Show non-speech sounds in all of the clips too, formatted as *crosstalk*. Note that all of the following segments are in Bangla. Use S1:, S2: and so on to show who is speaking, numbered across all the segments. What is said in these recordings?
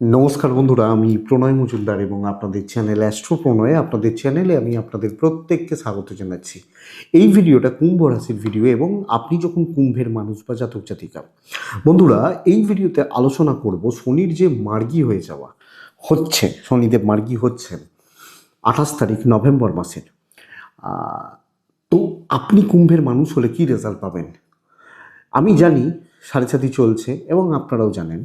S1: নমস্কার বন্ধুরা, আমি প্রণয় মজুমদার এবং আপনাদের চ্যানেল অ্যাস্ট্রো প্রণয়ে আপনাদের চ্যানেলে আমি আপনাদের প্রত্যেককে স্বাগত জানাচ্ছি। এই ভিডিওটা কুম্ভ রাশির ভিডিও এবং আপনি যখন কুম্ভের মানুষ বা জাতক জাতিকা, বন্ধুরা, এই ভিডিওতে আলোচনা করব শনির যে মার্গী হয়ে যাওয়া হচ্ছে, শনিদেব মার্গী হচ্ছেন আঠাশ তারিখ নভেম্বর মাসের। তো আপনি কুম্ভের মানুষ হলে কি রেজাল্ট পাবেন? আমি জানি, সাড়ে সাথী চলছে এবং আপনারাও জানেন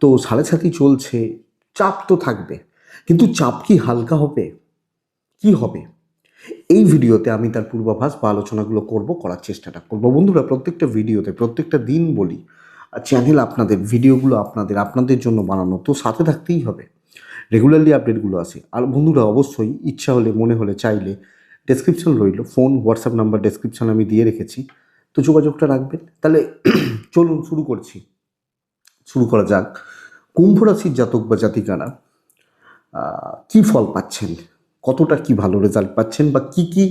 S1: তো সাড়ে সাথী চলছে, চাপ তো থাকবে। কিন্তু চাপ কি হালকা হবে? কি হবে? এই ভিডিওতে আমি তার পূর্বাভাস বা আলোচনাগুলো করব, করার চেষ্টাটা করব। বন্ধুরা, প্রত্যেকটা ভিডিওতে, প্রত্যেকটা দিন বলি চ্যানেল আপনাদের, ভিডিওগুলো আপনাদের আপনাদের জন্য বানানো, তো সাথে থাকতেই হবে। রেগুলারলি আপডেটগুলো আসে আর বন্ধুরা, অবশ্যই ইচ্ছা হলে, মনে হলে, চাইলে ডেসক্রিপশন রইল ফোন হোয়াটসঅ্যাপ নাম্বার ডেসক্রিপশন আমি দিয়ে রেখেছি। তো যোগাযোগটা রাখবেন। তাহলে *clears throat* চলুন, শুরু করছি। শুরু করা যাক। কুম্ভ রাশির জাতক বা জাতিকারা কি ফল পাচ্ছেন? কতটা কি ভালো রেজাল্ট পাচ্ছেন? বা কি কি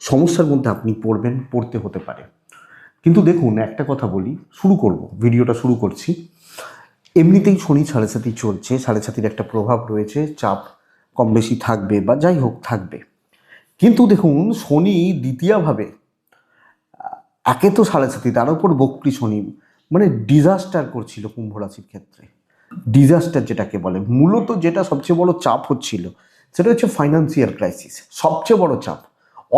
S1: সমস্যার মধ্যে আপনি পড়বেন, পড়তে হতে পারে? কিন্তু দেখুন, একটা কথা বলি, শুরু করব, ভিডিওটা শুরু করছি। এমনিতেই শনি সাড়ে সাথী চলছে, সাড়ে সাথীর একটা প্রভাব রয়েছে, চাপ কম বেশি থাকবে বা যাই হোক থাকবে। কিন্তু দেখুন, শনি দ্বিতীয়ভাবে একে তো সাড়ে সাথী তার উপর বক্রি শনি মানে ডিজাস্টার করছিল কুম্ভ রাশির ক্ষেত্রে। ডিজাস্টার যেটাকে বলে, মূলত যেটা সবচেয়ে বড় চাপ হচ্ছিল সেটা হচ্ছে ফাইন্যান্সিয়াল ক্রাইসিস সবচেয়ে বড় চাপ,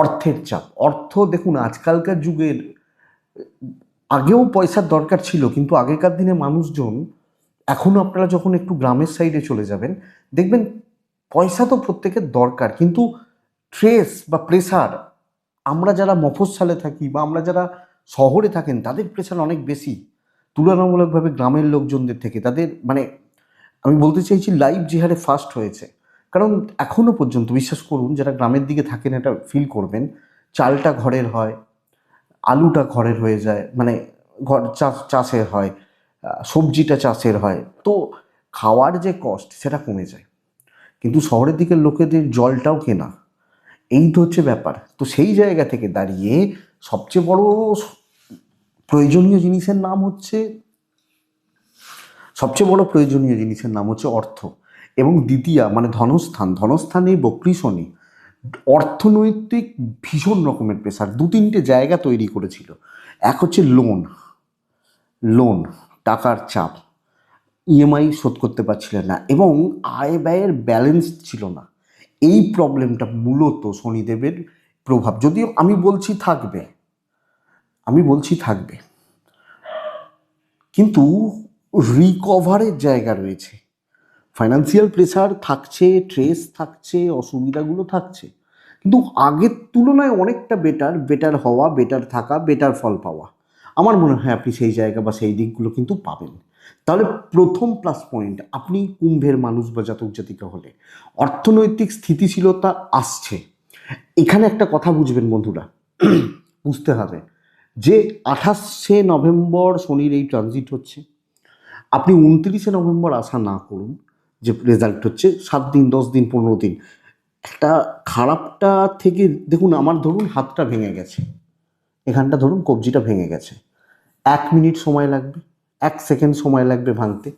S1: অর্থের চাপ। অর্থ দেখুন, আজকালকার যুগের, আগেও পয়সার দরকার ছিল, কিন্তু আগেকার দিনে মানুষজন এখনও আপনারা যখন একটু গ্রামের সাইডে চলে যাবেন, দেখবেন পয়সা তো প্রত্যেকের দরকার, কিন্তু ট্রেস বা প্রেসার আমরা যারা মফস্বলে থাকি বা আমরা যারা শহরে থাকেন, তাদের প্রেশার অনেক বেশি। তুলনামূলকভাবে গ্রামের লোকজনদের থেকে তাদের মানে আমি বলতে চাইছি লাইফ যে হারে ফাস্ট হয়েছে। কারণ এখনও পর্যন্ত, বিশ্বাস করুন, যারা গ্রামের দিকে থাকেন, এটা ফিল করবেন, চালটা ঘরের হয়, আলুটা ঘরের হয়ে যায় মানে ঘর চাষ, চাষের হয় সবজিটা চাষের হয়। তো খাওয়ার যে কস্ট সেটা কমে যায়। কিন্তু শহরের দিকের লোকেদের জলটাও কেনা। এই তো হচ্ছে ব্যাপার। তো সেই জায়গা থেকে দাঁড়িয়ে সবচেয়ে বড় প্রয়োজনীয় জিনিসের নাম হচ্ছে, সবচেয়ে বড় প্রয়োজনীয় জিনিসের নাম হচ্ছে অর্থ। এবং দ্বিতীয়া মানে ধনস্থান, ধনস্থানে বক্রি অর্থনৈতিক ভীষণ রকমের প্রেশার দু তিনটে জায়গা তৈরি করেছিল। এক হচ্ছে লোন লোন টাকার চাপ ইএমআই শোধ করতে পারছিলেন না এবং আয় ব্যয়ের ব্যালেন্স ছিল না। এই প্রবলেমটা মূলত শনিদেবের প্রভাব, যদিও আমি বলছি থাকবে। আমি বলছি থাকবে। কিন্তু রিকভারের জায়গা রয়েছে। ফাইন্যান্সিয়াল প্রেসার থাকছে ট্রেস থাকছে, অসুবিধাগুলো থাকছে। কিন্তু আগের তুলনায় অনেকটা বেটার বেটার হওয়া বেটার থাকা বেটার ফল পাওয়া। আমার মনে হয় আপনি সেই জায়গা বা সেই দিকগুলো কিন্তু পাবেন। তাহলে প্রথম প্লাস পয়েন্ট আপনি কুম্ভের মানুষ বা জাতক জাতিকা হলে। অর্থনৈতিক স্থিতিশীলতা আসছে। এখানে একটা কথা বুঝবেন বন্ধুরা। *clears throat* বুঝতে হবে। যে আঠাশে নভেম্বর শনির এই ট্রানজিট হচ্ছে, আপনি উনত্রিশে নভেম্বর আশা না করুন যে রেজাল্ট হচ্ছে, সাত দিন, দশ দিন, পনেরো দিন। একটা খারাপটা থেকে দেখুন, আমার ধরুন হাতটা ভেঙে গেছে। এখানটা ধরুন কবজিটা ভেঙে গেছে। এক মিনিট সময় লাগবে, এক সেকেন্ড সময় লাগবে ভাঙতে।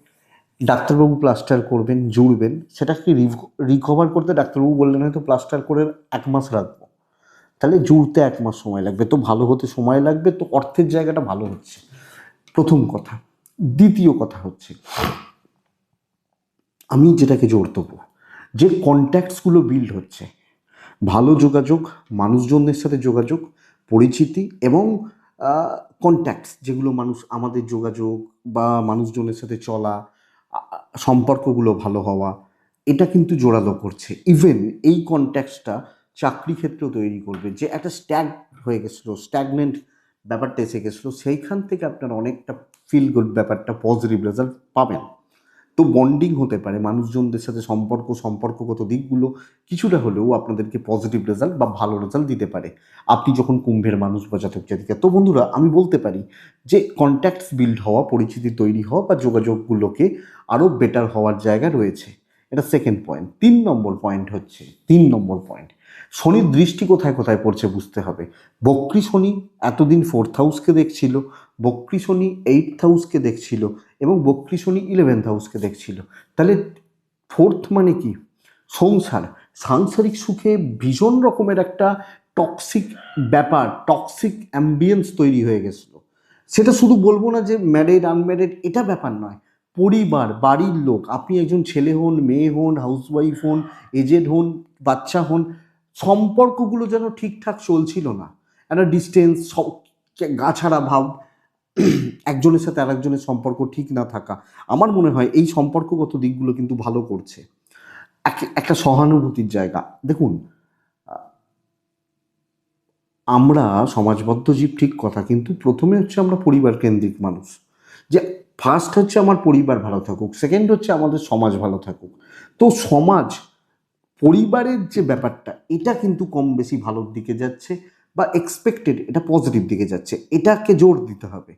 S1: ডাক্তারবাবু প্লাস্টার করবেন জুড়বেন সেটাকে রিকভার করতে ডাক্তারবাবু বললেন হয়তো প্লাস্টার করে এক মাস রাখব। তাহলে জুড়তে এক মাস সময় লাগবে। তো ভালো হতে সময় লাগবে, তো অর্থের জায়গাটা ভালো হচ্ছে। প্রথম কথা। দ্বিতীয় কথা হচ্ছে, আমি যেটাকে জোর দেবো, যে কন্ট্যাক্টসগুলো বিল্ড হচ্ছে, ভালো যোগাযোগ, মানুষজনদের সাথে যোগাযোগ, পরিচিতি এবং কন্ট্যাক্টস যেগুলো মানুষ, আমাদের যোগাযোগ বা মানুষজনের সাথে চলা সম্পর্কগুলো ভালো হওয়া, এটা কিন্তু জোরালো করছে। ইভেন এই কন্ট্যাক্টসটা চাকরি ক্ষেত্রেও তৈরি করবে, যে একটা স্ট্যাগ হয়ে গেছিল স্ট্যাগনেন্ট ব্যাপারটা এসে গেছিল, সেইখান থেকে আপনার অনেকটা ফিল গুড ব্যাপারটা পজিটিভ রেজাল্ট পাবেন। তো বন্ডিং হতে পারে, মানুষজনদের সাথে সম্পর্ক, সম্পর্কগত দিকগুলো কিছুটা হলেও আপনাদেরকে পজিটিভ রেজাল্ট বা ভালো রেজাল্ট দিতে পারে। আপনি যখন কুম্ভের মানুষ বা জাতক জাতিকা, তো বন্ধুরা আমি বলতে পারি যে কন্ট্যাক্টস বিল্ড হওয়া, পরিচিতি তৈরি হওয়া বা যোগাযোগগুলোকে আরও বেটার হওয়ার জায়গা রয়েছে। এটা সেকেন্ড পয়েন্ট তিন নম্বর পয়েন্ট হচ্ছে, তিন নম্বর পয়েন্ট শনির দৃষ্টি কোথায় কোথায় পড়ছে বুঝতে হবে। বক্রি শনি এতদিন ফোর্থ হাউসকে দেখছিল, বক্রি শনি এইটথ হাউসকে দেখছিল এবং বক্রি শনি ইলেভেন্থ হাউসকে দেখছিল। তাহলে ফোর্থ মানে কি? সংসার। সাংসারিক সুখে ভীষণ রকমের একটা টক্সিক ব্যাপার টক্সিক অ্যাম্বিয়েন্স তৈরি হয়ে গেছিল। সেটা শুধু বলব না যে ম্যারিড আনম্যারিড এটা ব্যাপার নয়। পরিবার, বাড়ির লোক, আপনি একজন ছেলে হন, মেয়ে হন হাউসওয়াইফ হন এজেড হন, বাচ্চা হন সম্পর্কগুলো যেন ঠিকঠাক চলছিল না। একটা ডিস্টেন্স গাছাড়া ভাব, একজনের সাথে আরেকজনের সম্পর্ক ঠিক না থাকা। আমার মনে হয় এই সম্পর্কগত দিকগুলো কিন্তু ভালো করছে। এক- একটা সহানুভূতির জায়গা। দেখুন, আমরা সমাজবদ্ধ জীব ঠিক কথা, কিন্তু প্রথমে হচ্ছে আমরা পরিবার কেন্দ্রিক মানুষ। যে ফার্স্ট হচ্ছে আমার পরিবার ভালো থাকুক সেকেন্ড হচ্ছে আমাদের সমাজ ভালো থাকুক। তো সমাজ পরিবারের যে ব্যাপারটা, এটা কিন্তু কম বেশি ভালোর দিকে যাচ্ছে বা এক্সপেক্টেড এটা পজিটিভ দিকে যাচ্ছে। এটাকে জোর দিতে হবে।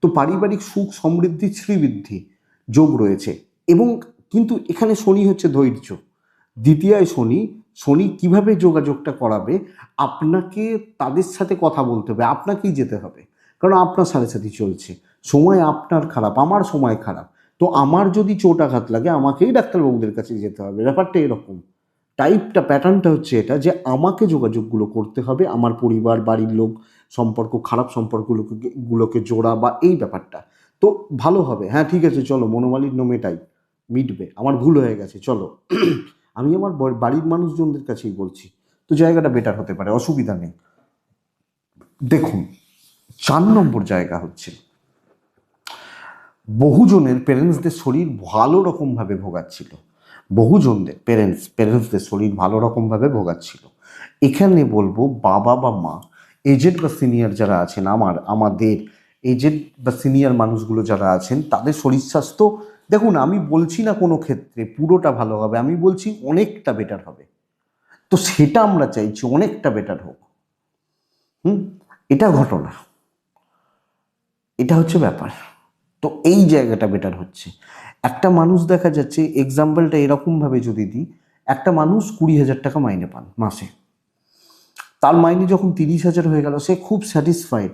S1: তো পারিবারিক সুখ সমৃদ্ধি, শ্রীবৃদ্ধি যোগ রয়েছে। এবং কিন্তু এখানে শনি হচ্ছে ধৈর্য। দ্বিতীয় শনি শনি কীভাবে যোগাযোগটা করাবে, আপনাকে তাদের সাথে কথা বলতে হবে, আপনাকেই যেতে হবে। কারণ আপনার সাথে সাথে চলছে। সময় আপনার খারাপ, আমার সময় খারাপ। তো আমার যদি চোট আঘাত লাগে, আমাকেই ডাক্তারবাবুদের কাছে যেতে হবে। ব্যাপারটা এরকম। টাইপটা প্যাটার্নটা হচ্ছে এটা যে আমাকে যোগাযোগগুলো করতে হবে, আমার পরিবার, বাড়ির লোক, সম্পর্ক, খারাপ সম্পর্কগুলোকে, গুলোকে জোড়া বা এই ব্যাপারটা। তো ভালো হবে। হ্যাঁ ঠিক আছে, চলো মনোমালিন্য মেটাই মিটবে। আমার ভুল হয়ে গেছে, চলো। *clears throat* আমি আমার বাড়ির মানুষজনদের কাছেই বলছি, তো জায়গাটা বেটার হতে পারে, অসুবিধা নেই। দেখুন, চার নম্বর জায়গা হচ্ছে, বহুজনের প্যারেন্টসদের শরীর ভালো রকমভাবে ভোগাচ্ছিল। বহুজনদের প্যারেন্টস প্যারেন্টসদের শরীর ভালো রকমভাবে ভোগাচ্ছিল। এখানে বলব বাবা বা মা এজেড বা সিনিয়র যারা আছেন, আমার, আমাদের এজেড বা সিনিয়র মানুষগুলো যারা আছেন, তাদের শরীর স্বাস্থ্য, দেখুন, আমি বলছি না কোনো ক্ষেত্রে পুরোটা ভালো হবে, আমি বলছি অনেকটা বেটার হবে। তো সেটা আমরা চাইছি অনেকটা বেটার হোক। হুম? এটা ঘটনা। এটা হচ্ছে ব্যাপার। তো এই জায়গাটা বেটার হচ্ছে। একটা মানুষ দেখা যাচ্ছে এক্সাম্পলটা এরকমভাবে যদি দিই, একটা মানুষ কুড়ি হাজার টাকা মাইনে পান মাসে। তার মাইনে যখন তিরিশ হাজার হয়ে গেল, সে খুব স্যাটিসফাইড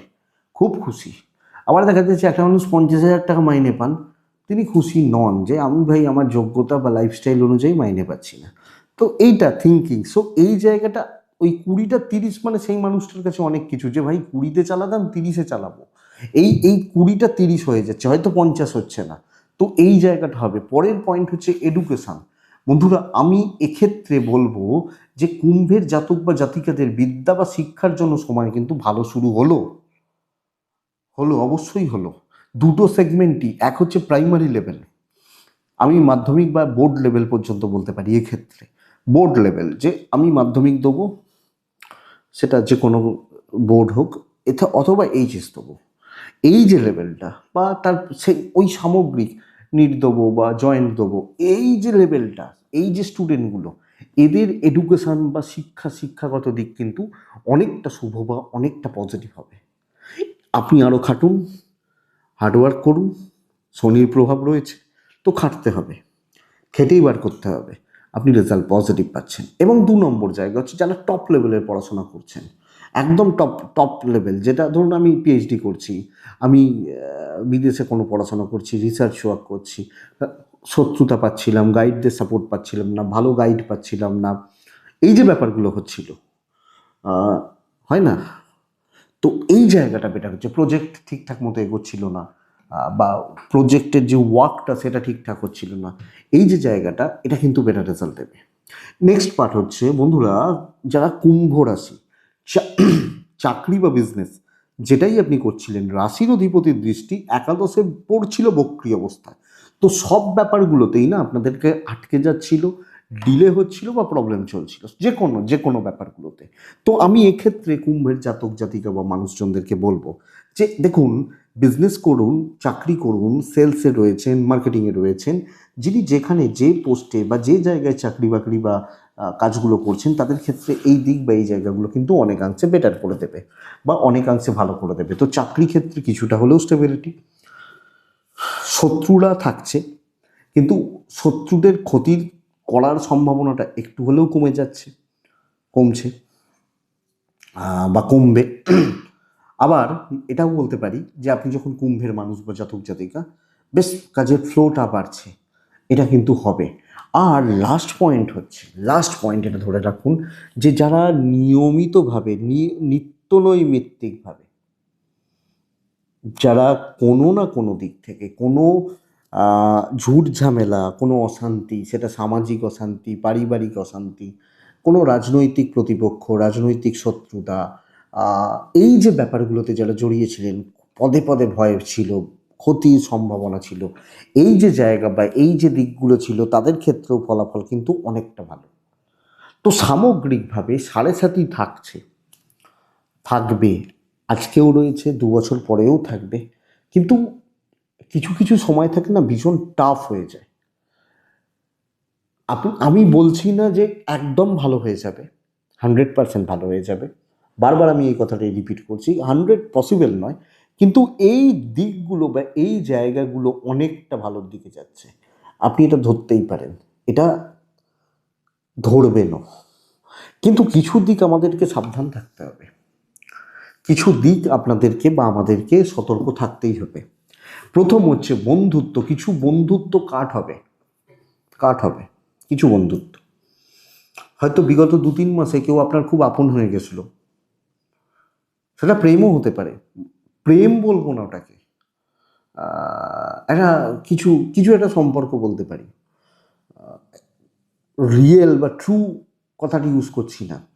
S1: খুব খুশি। আবার দেখা যাচ্ছে একটা মানুষ পঞ্চাশ হাজার টাকা মাইনে পান, তিনি খুশি নন যে, আমি ভাই, আমার যোগ্যতা বা লাইফস্টাইল অনুযায়ী মাইনে পাচ্ছি না। তো এইটা থিঙ্কিং সো এই জায়গাটা, ওই কুড়িটা তিরিশ মানে সেই মানুষটার কাছে অনেক কিছু যে, ভাই, কুড়িতে চালাতাম, তিরিশে চালাবো। এই এই কুড়িটা তিরিশ হয়ে যাচ্ছে, হয়তো পঞ্চাশ হচ্ছে না। তো এই জায়গাটা হবে। পরের পয়েন্ট হচ্ছে এডুকেশন বন্ধুরা, আমি এক্ষেত্রে বলব যে কুম্ভের জাতক বা জাতিকাদের বিদ্যা বা শিক্ষার জন্য সময় কিন্তু ভালো শুরু হলো। হলো, অবশ্যই হলো। দুটো সেগমেন্টই এক হচ্ছে প্রাইমারি লেভেল আমি মাধ্যমিক বা বোর্ড লেভেল পর্যন্ত বলতে পারি এক্ষেত্রে। বোর্ড লেভেল যে আমি মাধ্যমিক দেবো, সেটা যে কোনো বোর্ড হোক এটা অথবা এইচএস দেবো। এই যে লেভেলটা বা তার সেই ওই সামগ্রিক নিট দেবো বা জয়েন্ট দেবো, এই যে লেভেলটা এই যে স্টুডেন্টগুলো এদের এডুকেশন বা শিক্ষা, শিক্ষাগত দিক কিন্তু অনেকটা শুভ বা অনেকটা পজিটিভ হবে। আপনি আরও খাটুন হার্ডওয়ার্ক করুন, শনির প্রভাব রয়েছে, তো খাটতে হবে, খেটেই বার করতে হবে। আপনি রেজাল্ট পজিটিভ পাচ্ছেন। এবং দু নম্বর জায়গা হচ্ছে যারা টপ লেভেলের পড়াশোনা করছেন একদম টপ টপ লেভেল যেটা ধরুন আমি পিএইচডি করছি, আমি বিদেশে কোনো পড়াশোনা করছি রিসার্চ ওয়ার্ক করছি, শত্রুতা পাচ্ছিলাম গাইডদের সাপোর্ট পাচ্ছিলাম না, ভালো গাইড পাচ্ছিলাম না, এই যে ব্যাপারগুলো হচ্ছিল হয় না? তো এই জায়গাটা বেটার হচ্ছে প্রজেক্ট ঠিকঠাক মতো এগোচ্ছিল না বা প্রজেক্টের যে ওয়ার্কটা সেটা ঠিকঠাক হচ্ছিল না, এই যে জায়গাটা, এটা কিন্তু বেটার রেজাল্ট দেবে। নেক্সট পার্ট হচ্ছে, বন্ধুরা, যারা কুম্ভ রাশি *clears throat* চাকরি বা বিজনেস যেটাই আপনি করছিলেন, রাশির অধিপতির দৃষ্টি একাদশে পড়ছিল বক্রি অবস্থায়। তো সব ব্যাপারগুলোতেই না আপনাদেরকে আটকে যাচ্ছিল ডিলে হচ্ছিল বা প্রবলেম চলছিল যে কোনো যে কোনো ব্যাপারগুলোতে। তো আমি এক্ষেত্রে কুম্ভের জাতক জাতিকা বা মানুষজনদেরকে বলব যে, দেখুন বিজনেস করুন, চাকরি করুন সেলসে রয়েছেন মার্কেটিংয়ে রয়েছেন, যিনি যেখানে যে পোস্টে বা যে জায়গায় চাকরি বাকরি বা কাজগুলো করছেন, তাদের ক্ষেত্রে এই দিক বা এই জায়গাগুলো কিন্তু অনেকাংশে বেটার করে দেবে বা অনেকাংশে ভালো করে দেবে। তো চাকরি ক্ষেত্রে কিছুটা হলেও স্টেবিলিটি শত্রুরা থাকছে, কিন্তু শত্রুদের ক্ষতির করার সম্ভাবনাটা একটু হলেও কমে যাচ্ছে, কমছে বা কমবে। আবার এটাও বলতে পারি যে আপনি যখন কুম্ভের মানুষ বা জাতক জাতিকা, বেশ কাজের ফ্লোটা বাড়ছে, এটা কিন্তু হবে। আর লাস্ট পয়েন্ট হচ্ছে লাস্ট পয়েন্ট এটা ধরে রাখুন যে যারা নিয়মিতভাবে নিত্যনৈমিত্তিকভাবে, যারা কোনো না কোনো দিক থেকে, কোনো ঝুট ঝামেলা, কোনো অশান্তি, সেটা সামাজিক অশান্তি, পারিবারিক অশান্তি, কোনো রাজনৈতিক প্রতিপক্ষ, রাজনৈতিক শত্রুতা এই যে ব্যাপারগুলোতে যারা জড়িয়েছিলেন, পদে পদে ভয় ছিল, ক্ষতির সম্ভাবনা ছিল, এই যে জায়গা বা এই যে দিকগুলো ছিল, তাদের ক্ষেত্রেও ফলাফল কিন্তু অনেকটা ভালো। তো সামগ্রিকভাবে সাড়ে সাতই থাকছে, থাকবে, আজকেও রয়েছে, দু বছর পরেও থাকবে, কিন্তু কিছু কিছু সময় থাকে না, ভীষণ টাফ হয়ে যায়। আপনি, আমি বলছি না যে একদম ভালো হয়ে যাবে হান্ড্রেড পার্সেন্ট ভালো হয়ে যাবে। বারবার আমি এই কথাটাই রিপিট করছি হান্ড্রেড পসিবল নয়, কিন্তু এই দিকগুলো বা এই জায়গাগুলো অনেকটা ভালোর দিকে যাচ্ছে। আপনি এটা ধরতেই পারেন, এটা ধরবেনও। কিন্তু কিছু দিক আমাদেরকে সাবধান থাকতে হবে। কিছু দিক আপনাদেরকে বা আমাদেরকে সতর্ক থাকতেই হবে। প্রথম হচ্ছে বন্ধুত্ব, কিছু বন্ধুত্ব কাট হবে কাট হবে, কিছু বন্ধুত্ব। হয়তো বিগত দু তিন মাসে কেউ আপনার খুব আপন হয়ে গেছিল। সেটা প্রেমও হতে পারে। প্রেম বলব না ওটাকে। একটা কিছু কিছু একটা সম্পর্ক বলতে পারি। রিয়েল বা ট্রু কথাটি ইউজ করছি না।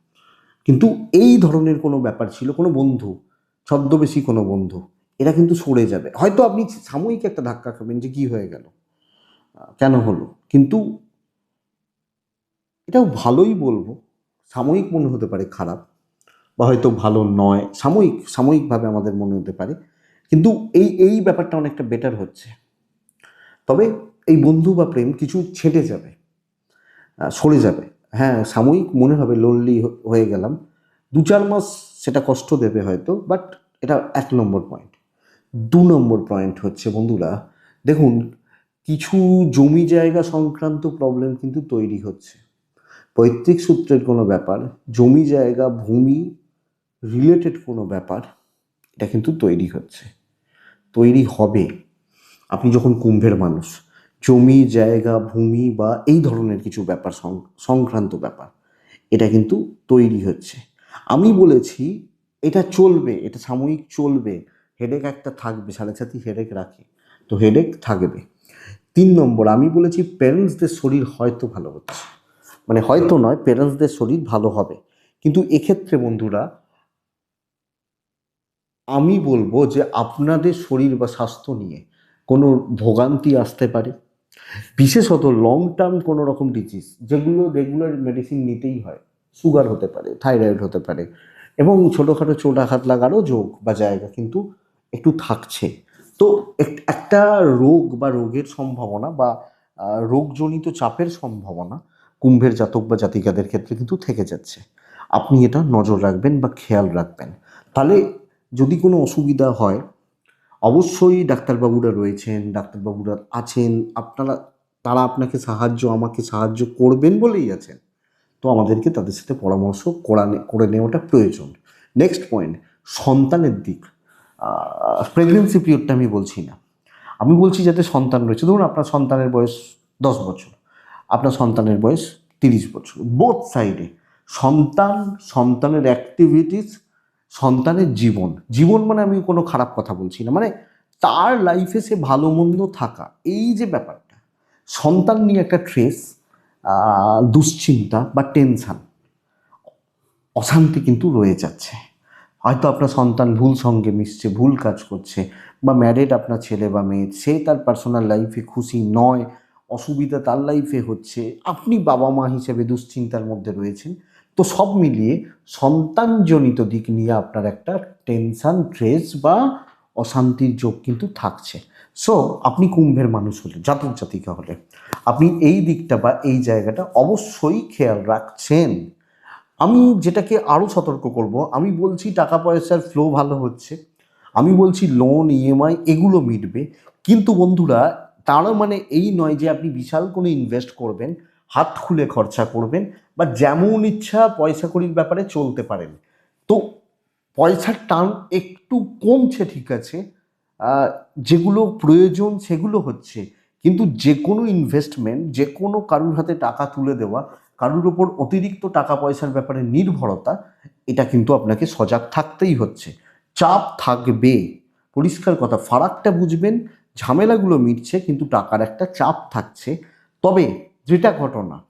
S1: কিন্তু এই ধরনের কোনো ব্যাপার ছিল, কোনো বন্ধু, ছদ্মবেশী কোনো বন্ধু, এটা কিন্তু সরে যাবে। হয়তো আপনি সাময়িক একটা ধাক্কা খাবেন যে কি হয়ে গেল কেন হলো। কিন্তু এটাও ভালোই বলব, সাময়িক মনে হতে পারে খারাপ। বা হয়তো ভালো নয়, সাময়িক, সাময়িকভাবে আমাদের মনে হতে পারে। কিন্তু এই এই ব্যাপারটা অনেকটা বেটার হচ্ছে। তবে এই বন্ধু বা প্রেম কিছু ছেটে যাবে সরে যাবে। হ্যাঁ সাময়িক মনে হবে লোনলি হয়ে গেলাম। দু চার মাস সেটা কষ্ট দেবে হয়তো বাট এটা এক নম্বর পয়েন্ট দু নম্বর পয়েন্ট হচ্ছে বন্ধুরা, দেখুন, কিছু জমি জায়গা সংক্রান্ত প্রবলেম কিন্তু তৈরি হচ্ছে। পৈতৃক সূত্রের কোনো ব্যাপার, জমি জায়গা, ভূমি রিলেটেড কোনো ব্যাপার, এটা কিন্তু তৈরি হচ্ছে। তৈরি হবে। আপনি যখন কুম্ভের মানুষ, জমি, জায়গা, ভূমি বা এই ধরনের কিছু ব্যাপার সংক্রান্ত ব্যাপার, এটা কিন্তু তৈরি হচ্ছে। আমি বলেছি, এটা চলবে, এটা সাময়িক চলবে। হেডেক একটা থাকবে সাড়ে সাথী হেডেক রাখে। তো হেডেক থাকবে। তিন নম্বর, আমি বলেছি প্যারেন্টসদের শরীর হয়তো ভালো হচ্ছে। মানে হয়তো নয় প্যারেন্টসদের শরীর ভালো হবে। কিন্তু এক্ষেত্রে বন্ধুরা আমি বলব যে আপনাদের শরীর বা স্বাস্থ্য নিয়ে কোনো ভোগান্তি আসতে পারে। বিশেষত লং টার্ম কোনো রকম ডিজিজ যেগুলো রেগুলার মেডিসিন নিতেই হয়। সুগার হতে পারে থাইরয়েড হতে পারে এবং ছোটোখাটো চোট আঘাত লাগারও যোগ বা জায়গা কিন্তু একটু থাকছে। তো এক- একটা রোগ বা রোগের সম্ভাবনা বা রোগজনিত চাপের সম্ভাবনা কুম্ভের জাতক বা জাতিকাদের ক্ষেত্রে কিন্তু থেকে যাচ্ছে। আপনি এটা নজর রাখবেন বা খেয়াল রাখবেন। তাহলে যদি কোনো অসুবিধা হয়, অবশ্যই ডাক্তারবাবুরা রয়েছেন, ডাক্তারবাবুরা আছেন, আপনারা, তারা আপনাকে সাহায্য, আমাকে সাহায্য করবেন বলেই আছেন। তো আমাদেরকে তাদের সাথে পরামর্শ করা করে নেওয়াটা প্রয়োজন। নেক্সট পয়েন্ট সন্তানের দিক। প্রেগনেন্সি পিরিয়ডটা আমি বলছি না। আমি বলছি যাতে সন্তান রয়েছে। ধরুন আপনার সন্তানের বয়স দশ বছর, আপনার সন্তানের বয়স তিরিশ বছর। বোথ সাইডে সন্তান, সন্তানের অ্যাক্টিভিটিস সন্তানের জীবন। জীবন মানে আমি কোনো খারাপ কথা বলছি না। মানে তার লাইফে সে ভালো মন্দ থাকা, এই যে ব্যাপারটা। সন্তান নিয়ে একটা ট্রেস দুশ্চিন্তা বা টেনশান অশান্তি কিন্তু রয়ে যাচ্ছে। হয়তো আপনার সন্তান ভুল সঙ্গে মিশছে, ভুল কাজ করছে, বা ম্যারেড আপনার ছেলে বা মেয়ে, সে তার পার্সোনাল লাইফে খুশি নয়, অসুবিধা তার লাইফে হচ্ছে, আপনি বাবা মা হিসেবে দুশ্চিন্তার মধ্যে রয়েছেন। তো সব মিলিয়ে সন্তানজনিত দিক নিয়ে আপনার একটা টেনশান ট্রেস বা অশান্তির যোগ কিন্তু থাকছে। সো আপনি কুম্ভের মানুষ হলে, জাতক জাতিকা হলে, আপনি এই দিকটা বা এই জায়গাটা অবশ্যই খেয়াল রাখছেন। আমি যেটাকে আরও সতর্ক করব, আমি বলছি টাকা পয়সার ফ্লো ভালো হচ্ছে, আমি বলছি লোন ইএমআই এগুলো মিটবে, কিন্তু বন্ধুরা তারও মানে এই নয় যে আপনি বিশাল কোনো ইনভেস্ট করবেন হাত খুলে খরচা করবেন বা যেমন ইচ্ছা পয়সা কড়ির ব্যাপারে চলতে পারেন। তো পয়সার টান একটু কমছে ঠিক আছে যেগুলো প্রয়োজন সেগুলো হচ্ছে। কিন্তু যে কোনো ইনভেস্টমেন্ট যে কোনো কারুর হাতে টাকা তুলে দেওয়া, কারুর ওপর অতিরিক্ত টাকা পয়সার ব্যাপারে নির্ভরতা, এটা কিন্তু আপনাকে সজাগ থাকতেই হচ্ছে। চাপ থাকবে। পরিষ্কার কথা, ফারাকটা বুঝবেন, ঝামেলাগুলো মিটছে, কিন্তু টাকার একটা চাপ থাকছে। তবে যেটা ঘটনা।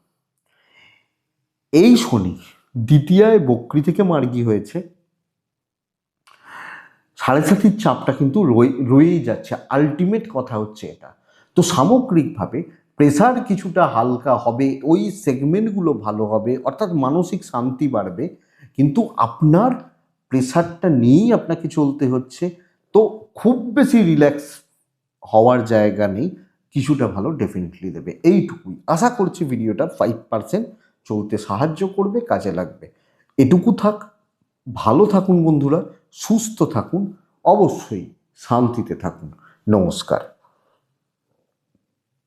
S1: এই শনি দ্বিতীয়ায় বক্রি থেকে মার্গী হয়েছে। সাড়ে সাতির চাপটা কিন্তু রয়ে- রয়েই যাচ্ছে। আলটিমেট কথা হচ্ছে এটা। তো সামগ্রিকভাবে প্রেসার কিছুটা হালকা হবে, ওই সেগমেন্টগুলো ভালো হবে, অর্থাৎ মানসিক শান্তি বাড়বে। কিন্তু আপনার প্রেসারটা নিয়েই আপনাকে চলতে হচ্ছে। তো খুব বেশি রিল্যাক্স হওয়ার জায়গা নেই। কিছুটা ভালো ডেফিনেটলি দেবে। এইটুকুই। আশা করছি ভিডিওটা ফাইভ পার্সেন্ট চলতে সাহায্য করবে, কাজে লাগবে। এটুকু থাক, ভালো থাকুন বন্ধুরা, সুস্থ থাকুন, অবশ্যই শান্তিতে থাকুন। নমস্কার।